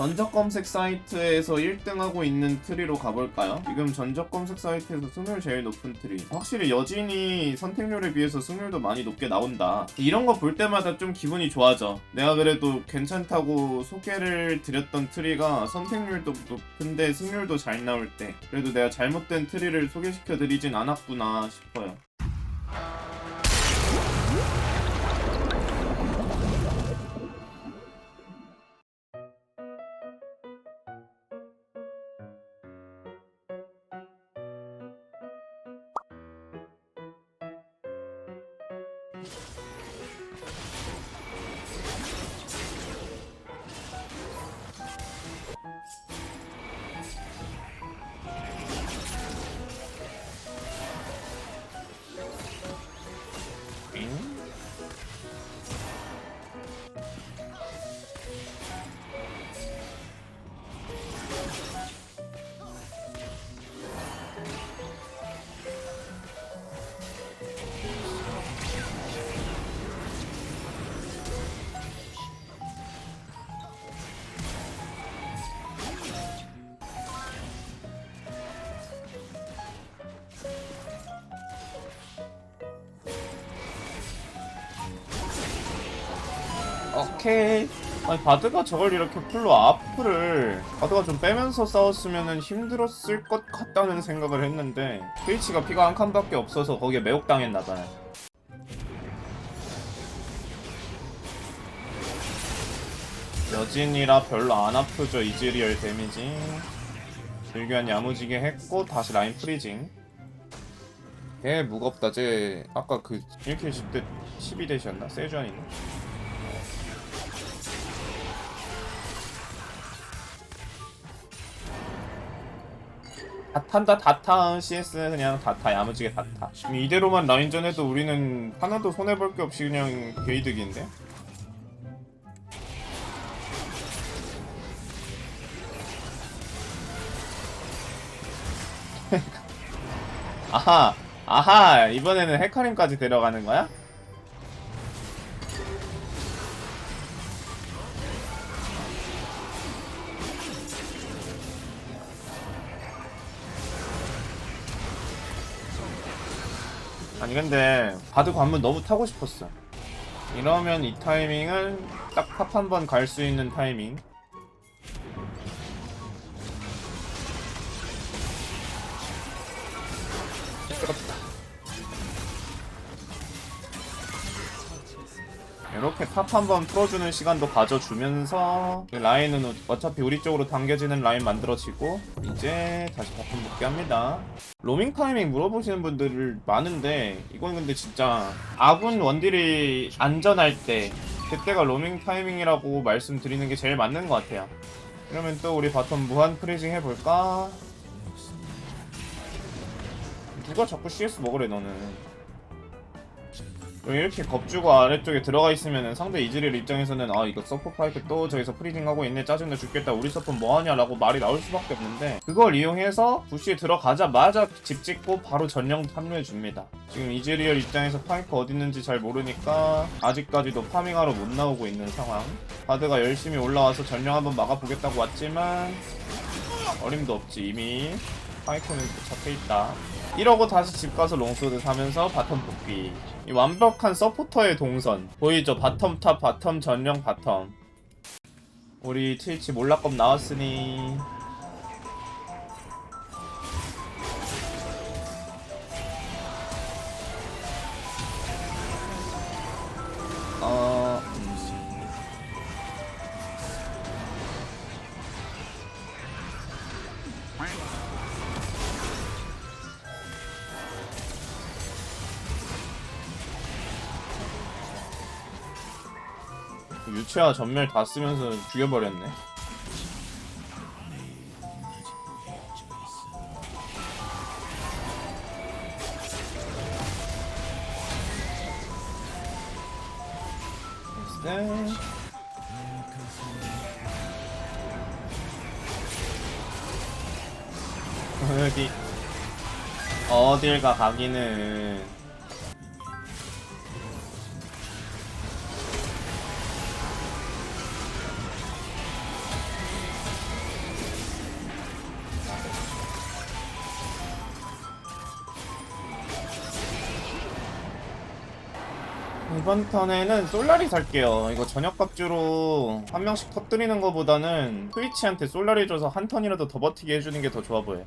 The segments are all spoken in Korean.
전적 검색 사이트에서 1등하고 있는 트리로 가볼까요? 지금 전적 검색 사이트에서 승률 제일 높은 트리. 확실히 여진이 선택률에 비해서 승률도 많이 높게 나온다. 이런 거 볼 때마다 좀 기분이 좋아져. 내가 그래도 괜찮다고 소개를 드렸던 트리가 선택률도 높은데 승률도 잘 나올 때 그래도 내가 잘못된 트리를 소개시켜 드리진 않았구나 싶어요. 오케이. 아니 바드가 저걸 이렇게 풀로 아프를 바드가 좀 빼면서 싸웠으면 힘들었을 것 같다는 생각을 했는데 트위치가 피가 한 칸밖에 없어서 거기에 매혹당했나봐요 여진이라 별로 안 아프죠 이즈리얼 데미지. 불교한 야무지게 했고 다시 라인 프리징. 걔 무겁다 쟤. 아까 그 1킬 10대 12대시였나? 세주안이네 다 탄다 다 타 CS 그냥 다 타 야무지게 다 타 지금 이대로만 라인전 해도 우리는 하나도 손해볼 게 없이 그냥 게이득인데 아하 아하 이번에는 헤카림까지 데려가는 거야? 아니 근데 바드 관문 너무 타고 싶었어. 이러면 이 타이밍은 딱탑한번 갈 수 있는 타이밍 이렇게 탑 한번 풀어주는 시간도 가져주면서 그 라인은 어차피 우리 쪽으로 당겨지는 라인 만들어지고 이제 다시 바텀 복귀합니다. 로밍 타이밍 물어보시는 분들 많은데 이건 근데 진짜 아군 원딜이 안전할 때 그때가 로밍 타이밍이라고 말씀드리는 게 제일 맞는 것 같아요. 그러면 또 우리 바텀 무한 프리징 해볼까? 누가 자꾸 CS 먹으래 너는 이렇게 겁주고 아래쪽에 들어가 있으면 상대 이즈리얼 입장에서는 아 이거 서포 파이크 또 저기서 프리징 하고 있네 짜증나 죽겠다 우리 서포 뭐하냐라고 말이 나올 수밖에 없는데 그걸 이용해서 부시에 들어가자마자 집 짓고 바로 전령 합류해 줍니다. 지금 이즈리얼 입장에서 파이크 어디 있는지 잘 모르니까 아직까지도 파밍하러 못 나오고 있는 상황. 바드가 열심히 올라와서 전령 한번 막아보겠다고 왔지만 어림도 없지 이미. 파이크는 잡혀있다 이러고 다시 집 가서 롱소드 사면서 바텀 복귀. 이 완벽한 서포터의 동선. 보이죠? 바텀 탑, 바텀 전령 바텀. 우리 트위치 몰락검 나왔으니. 유채화 전멸 다 쓰면서 죽여버렸네. 나이스. 여기 어딜 가 가기는 이번 턴에는 솔라리 살게요. 이거 저녁값주로 한 명씩 터뜨리는 것보다는 트위치한테 솔라리 줘서 한 턴이라도 더 버티게 해주는 게 더 좋아 보여.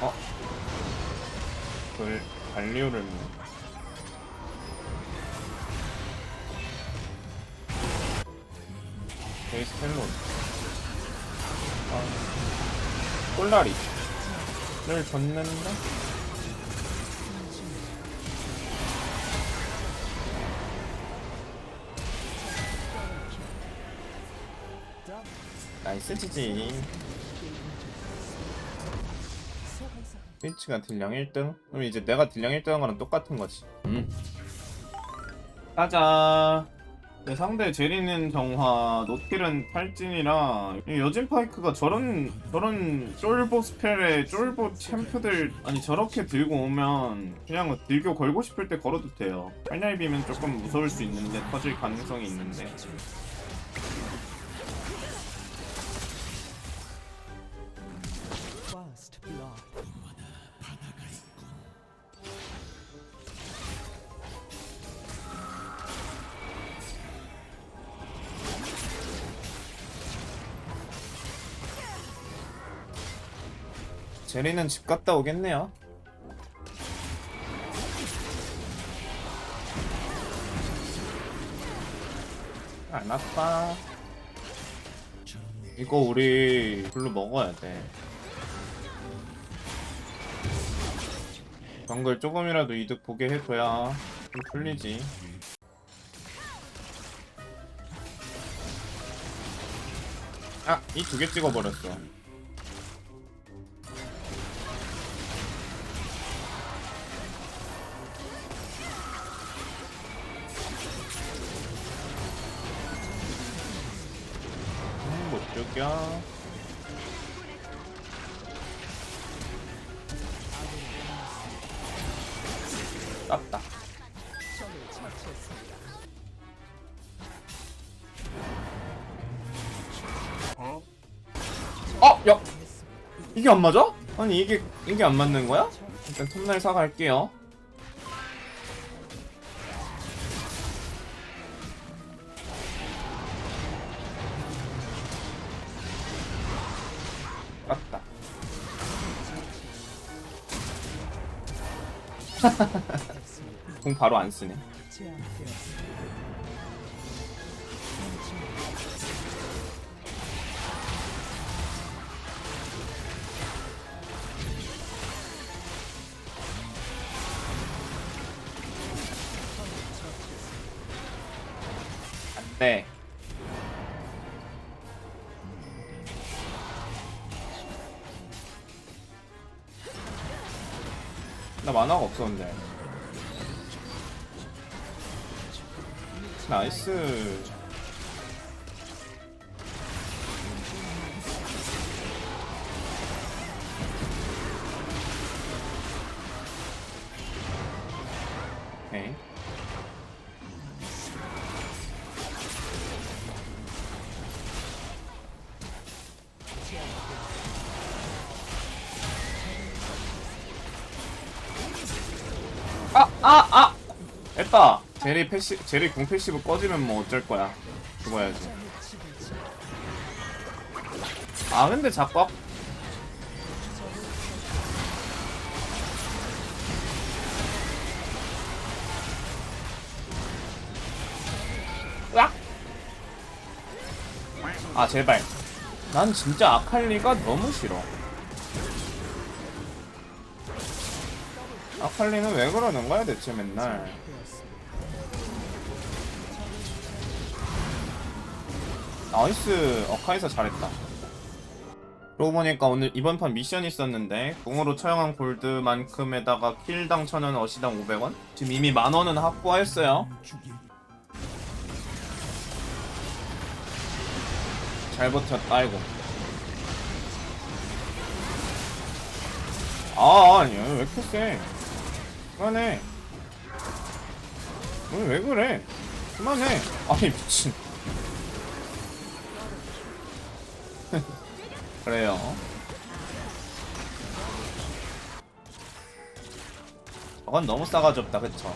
어? 그걸 발리오를. 베이스 텔로. 아. 꼴라리를 줬는데? 나이스. 지지. 스위치가 딜량 1등? 그럼 이제 내가 딜량 1등 한 거랑 똑같은 거지. 음. 가자 내 상대 제리는 정화, 노틸은 탈진이라 이 여진 파이크가 저런 저런 쫄보 스펠에 쫄보 챔프들 아니 저렇게 들고 오면 그냥 들교 걸고 싶을 때 걸어도 돼요. 팔날비면 조금 무서울 수 있는데 터질 가능성이 있는데 제리는 집 갔다 오겠네요. 안 아파. 이거 우리 블루 먹어야 돼. 정글 조금이라도 이득 보게 해줘야 좀 풀리지. 아, 이 두 개 찍어버렸어. 죽여. 땄다. 어? 야! 이게 안 맞아? 아니 이게 이게 안 맞는 거야? 일단 톱날 사갈게요. 공 바로 안 쓰네. 제 나 만화가 없었는데. 나이스. 아, 아, 아! 됐다. 제리 패시, 제리 공 패시브 꺼지면 뭐 어쩔 거야. 죽어야지. 아, 근데 자꾸 앞... 으악! 아, 제발. 난 진짜 아칼리가 너무 싫어. 아칼리는 왜 그러는 거야 대체 맨날? 나이스. 어카이사 잘했다. 그러고 보니까 오늘 이번 판 미션 있었는데 공으로 처형한 골드만큼에다가 킬당 1000원 어시당 500원? 지금 이미 만원은 확보하였어요. 잘 버텼다 아이고. 아 아니야 왜 이렇게 세 그만해. 오늘 왜 그래? 그만해. 아니 미친. 그래요? 저건 너무 싸가지 없다 그쵸?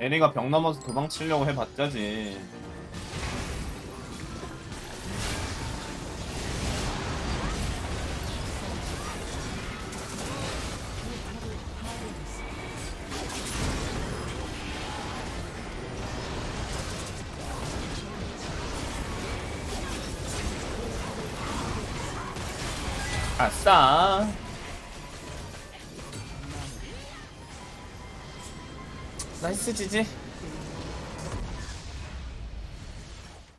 애니가 병 넘어서 도망치려고 해봤자지. 아싸. 나이스 지지.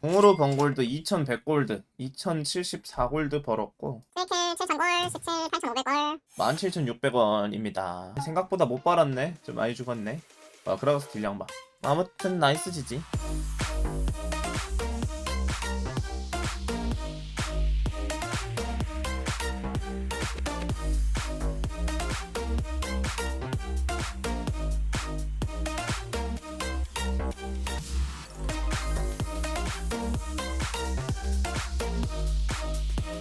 공으로 번 골드 2100골드 2074골드 벌었고. 스웨이트 7,000골, 17, 8,500골. 17,600원입니다. 생각보다 못 벌었네. 좀 많이 죽었네. 아 그라가스 딜량 봐. 아무튼 나이스 지지